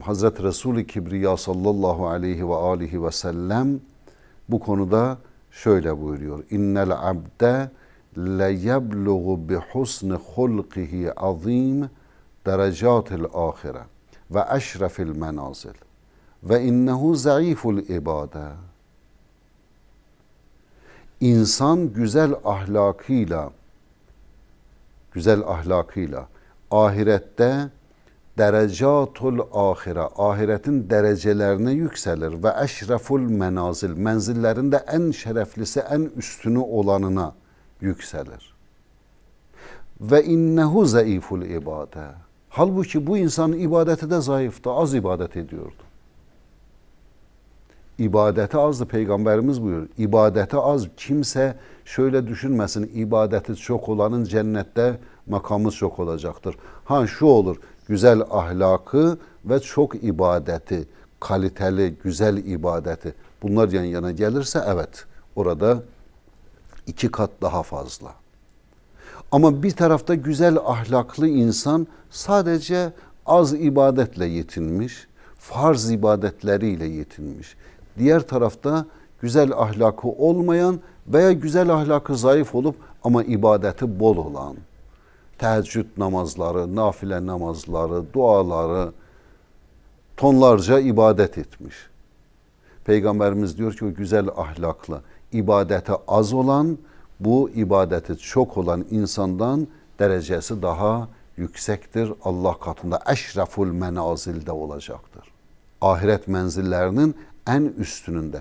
Hazreti Resul-i Kibriya sallallahu aleyhi ve alihi ve sellem bu konuda şöyle buyuruyor. İnnel abde le yebluğu bi husni hulkihi azim derecatil ahire ve eşrefil menazil ve innehu zayıful ibade. İnsan güzel ahlakıyla güzel ahlakıyla ahirette derecatul ahire ahiretin derecelerine yükselir ve eşreful menazil menzillerinde en şereflisi en üstünü olanına yükselir. Ve innehu zayıful ibade. Halbuki bu insan ibadeti de zayıftı, az ibadet ediyordu. İbadeti azdı peygamberimiz buyuruyor. İbadeti az kimse şöyle düşünmesin ibadeti çok olanın cennette makamı çok olacaktır. Ha şu olur güzel ahlakı ve çok ibadeti, kaliteli, güzel ibadeti bunlar yan yana gelirse evet orada iki kat daha fazla. Ama bir tarafta güzel ahlaklı insan sadece az ibadetle yetinmiş, farz ibadetleriyle yetinmiş. Diğer tarafta güzel ahlakı olmayan veya güzel ahlakı zayıf olup ama ibadeti bol olan, teheccüd namazları, nafile namazları, duaları tonlarca ibadet etmiş. Peygamberimiz diyor ki o güzel ahlaklı, ibadete az olan, bu ibadeti çok olan insandan derecesi daha yüksektir. Allah katında eşreful menazilde olacaktır. Ahiret menzillerinin en üstününde.